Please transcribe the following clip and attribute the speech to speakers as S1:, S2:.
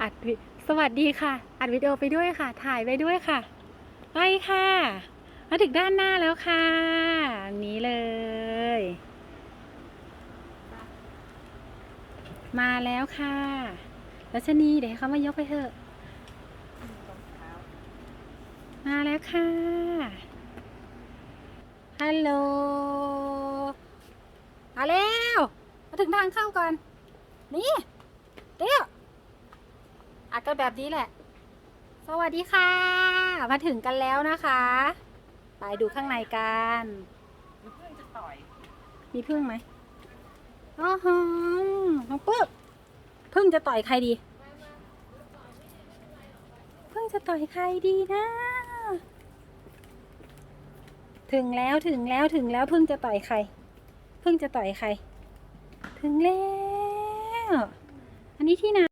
S1: อัดสวัสดีค่ะ อัดวิดีโอไปด้วยค่ะ ถ่ายไปด้วยค่ะ ไปค่ะ มาถึงด้านหน้าแล้วค่ะ นี้เลย มาแล้วค่ะรัชนีเดี๋ยวเขามายกไปเถอะ มาแล้วค่ะ ฮัลโหล มาแล้ว มาถึงทางเข้าก่อน นี่เดี๋ยว กันแบบนี้แหละ สวัสดีค่ะ มาถึงกันแล้วนะคะ ไปดูข้างในกัน
S2: เพื่อนจะต่อย
S1: มีพึ่งไหมอ๋อฮะน้องปึ๊บพึ่งจะต่อยใครดี พึ่งจะต่อยใครดีนะ ถึงแล้วถึงแล้วถึงแล้วพึ่งจะต่อยใคร พึ่งจะต่อยใคร ถึงแล้ว อันนี้ที่ไหน